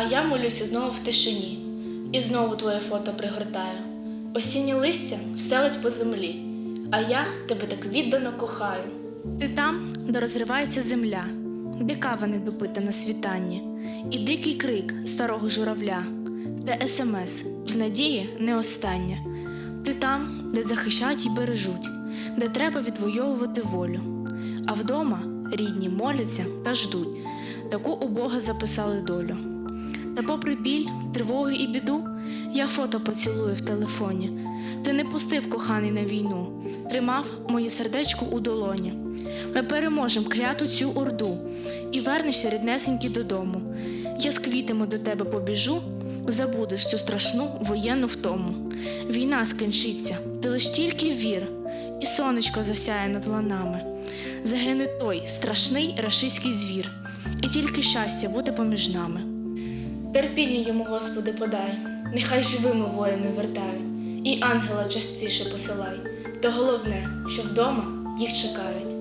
А я молюся знову в тишині, і знову твоє фото пригортаю. Осіннє листя стелить по землі, а я тебе так віддано кохаю. Ти там, де розривається земля, де кава не допита на світанні, і дикий крик старого журавля, де смс в надії не остання. Ти там, де захищають і бережуть, де треба відвоювати волю. А вдома рідні моляться та ждуть, таку у Бога записали долю. Та попри біль, тривоги і біду, я фото поцілую в телефоні. Ти не пустив коханий на війну, тримав моє сердечко у долоні. Ми переможемо кляту цю орду і вернешся ріднесенький додому. Я з квітами до тебе побіжу, забудеш цю страшну воєнну втому. Війна скінчиться, ти лиш тільки вір, і сонечко засяє над ланами. Загине той страшний рашистський звір, і тільки щастя буде поміж нами. Терпіння йому, Господи, подай, нехай живими воїни вертають, і ангела частіше посилай. Та головне, що вдома їх чекають.